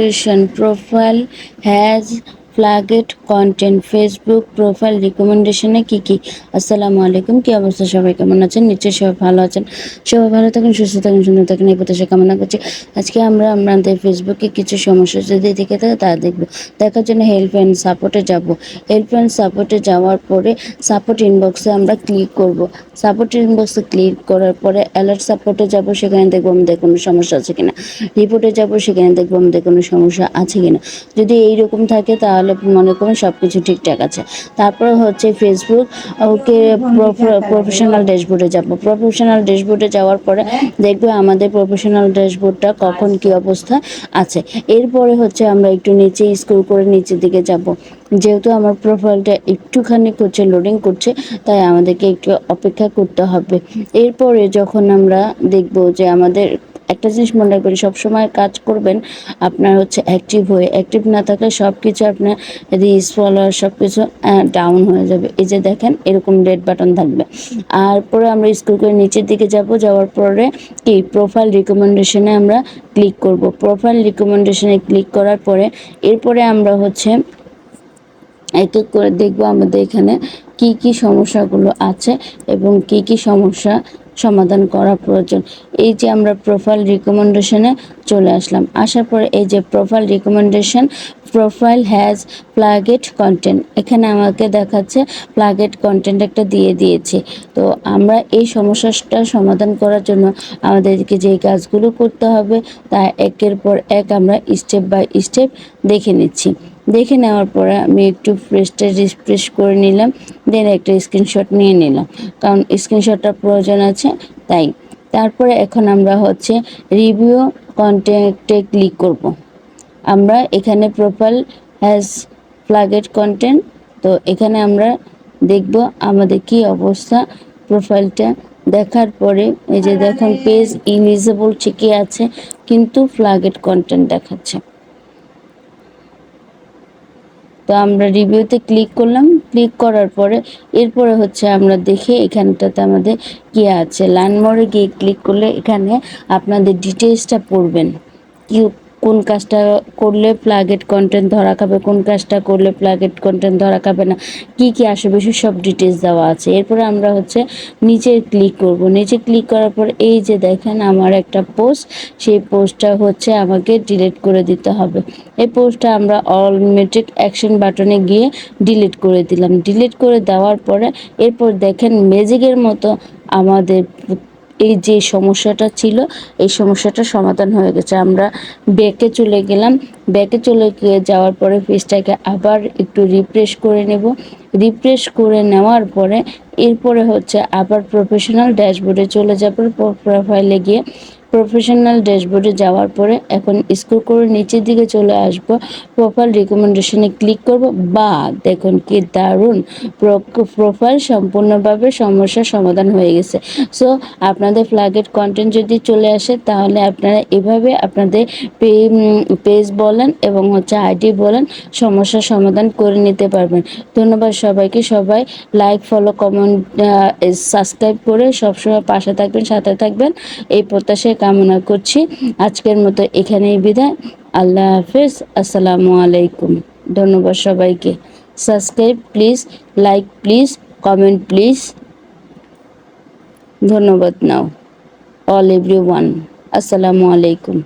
Recommendation profile has flagged content Facebook profile রিকমেন্ডেশনে কি কি? আসসালামু আলাইকুম, কি অবস্থা? সবাই কেমন আছেন? নিশ্চয়ই সবাই ভালো আছেন। সবাই ভালো থাকেন, সুস্থ থাকেন, সুন্দর থাকুন, এই প্রত্যাশা কামনা করছি। আজকে আমরা আমাদের ফেসবুকে কিছু সমস্যা যদি দেখে থাকে, তা দেখব। দেখার জন্য হেল্প অ্যান্ড সাপোর্টে যাব। হেল্প অ্যান্ড সাপোর্টে যাওয়ার পরে সাপোর্ট ইনবক্সে আমরা ক্লিক করব। সাপোর্ট ইনবক্সে ক্লিক করার পরে অ্যালার্ট সাপোর্টে যাব, সেখানে দেখব আমাদের কোনো সমস্যা আছে কিনা। রিপোর্টে যাব, সেখানে দেখব আমাদের কোনো সমস্যা আছে কিনা। যদি এইরকম থাকে তাহলে মনে করুন সব কিছু ঠিকঠাক আছে। তারপর হচ্ছে ফেসবুক ওকে প্রফেশনাল ড্যাশবোর্ডে যাব। প্রফেশনাল ড্যাশবোর্ডে যাওয়ার পরে দেখবে আমাদের প্রফেশনাল ড্যাশবোর্ডটা কখন কি অবস্থায় আছে। এরপরে হচ্ছে আমরা একটু নিচে স্ক্রল করে নিচের দিকে যাব। যেহেতু আমার প্রোফাইলটা একটুখানি করছে লোডিং করছে, তাই আমাদেরকে একটু অপেক্ষা করতে হবে। এরপরে যখন আমরা দেখব যে আমাদের একটা জিনিস মনে রাখবেন সবসময় কাজ করবেন আপনার হচ্ছে অ্যাক্টিভ হয়ে অ্যাক্টিভ না থাকলে সব কিছু আপনার রিস ফলোয়ার সব কিছু ডাউন হয়ে যাবে। এই যে দেখেন, এরকম রেড বাটন থাকবে। আর পরে আমরা স্কুল করে নিচের দিকে যাব, যাওয়ার পরে কি প্রোফাইল রিকমেন্ডেশনে আমরা ক্লিক করব। প্রোফাইল রিকমেন্ডেশনে ক্লিক করার পরে, এরপরে আমরা হচ্ছে এক এক করে দেখব আমাদের এখানে কি কি সমস্যাগুলো আছে এবং কি কি সমস্যা সমাধান করা প্রয়োজন। এই যে আমরা প্রোফাইল রিকমেন্ডেশনে চলে আসলাম। আসার পরে এই যে profile recommendation profile has flagged content এখানে আমাকে দেখাচ্ছে প্লাগেট কন্টেন্ট একটা দিয়ে দিয়েছে। তো আমরা এই সমস্যাটা সমাধান করার জন্য আমাদেরকে যে কাজগুলো করতে হবে, তা একের পর এক আমরা স্টেপ বাই স্টেপ দেখে নিচ্ছি। দেখে নেওয়ার পরে আমি একটু ফ্রেশটা রিফ্রেশ করে নিলাম দেন একটা স্ক্রিনশট নিয়ে নিলাম। কারণ স্ক্রিনশটটা প্রয়োজন আছে, তাই। তারপরে এখন আমরা হচ্ছে রিভিউ কন্টেন্টে ক্লিক করব। আমরা এখানে প্রোফাইল হ্যাজ ফ্লাগেড কন্টেন্ট তো এখানে আমরা দেখব আমাদের কি অবস্থা প্রোফাইলটা দেখার পরে এই যে দেখুন পেজ ইলিজিবল ঠিকই আছে, কিন্তু ফ্লাগেড কন্টেন্ট দেখাচ্ছে। তো আমরা রিভিউতে ক্লিক করলাম। ক্লিক করার পরে এরপরে হচ্ছে আমরা দেখে এখানটাতে আমাদের কি আছে। লাইনমোড়ে গিয়ে ক্লিক করলে এখানে আপনাদের ডিটেলসটা পড়বেন। কি কোন কাজটা করলে প্লাগেট কন্টেন্ট ধরা খাবে, কোন কাজটা করলে প্লাগেট কন্টেন্ট ধরা খাবে না, কি কি আসবে সব ডিটেলস দেওয়া আছে। এরপরে আমরা হচ্ছে নিচে ক্লিক করব। নিচে ক্লিক করার পর এই যে দেখেন আমার একটা পোস্ট সেই পোস্টটা হচ্ছে আমাকে ডিলিট করে দিতে হবে। এই পোস্টটা আমরা অলমেটিক অ্যাকশন বাটনে গিয়ে ডিলিট করে দিলাম। ডিলিট করে দেওয়ার পরে এরপর দেখেন ম্যাজিকের মতো আমাদের এই যে সমস্যাটা ছিল, এই সমস্যাটা সমাধান হয়ে গেছে। আমরা ব্যাকে চলে গেলাম। ব্যাকে চলে গিয়ে যাওয়ার পরে পেজটাকে আবার একটু রিফ্রেশ করে নেব। রিফ্রেশ করে নেওয়ার পরে এরপরে হচ্ছে আবার প্রফেশনাল ড্যাশবোর্ডে চলে যাবার প্রোফাইলে গিয়ে। প্রফেশনাল ড্যাশবোর্ডে যাওয়ার পরে এখন স্ক্রল করে নিচের দিকে চলে আসব প্রোফাইল রিকমেন্ডেশনে ক্লিক করব, বা দেখুন কি দারুণ প্রোফাইল সম্পূর্ণভাবে সমস্যার সমাধান হয়ে গেছে। সো আপনাদের ফ্ল্যাগেড কন্টেন্ট যদি চলে আসে, তাহলে আপনারা এভাবে আপনাদের পেজ বলেন এবং হচ্ছে আইডি বলেন, সমস্যার সমাধান করে নিতে পারবেন। ধন্যবাদ সবাইকে। সবাই লাইক ফলো কমেন্ট সাবস্ক্রাইব করে সবসময় পাশে থাকবেন, সাথে থাকবেন। এই প্রত্যাশায় কামনা করছি। আজকের মতো এখানেই বিদায়। আল্লাহ হাফেজ। আসসালামু আলাইকুম। ধন্যবাদ সবাইকে। Subscribe please, like please, comment please. ধন্যবাদ নাও। অল এভরি ওয়ান আসসালামু আলাইকুম।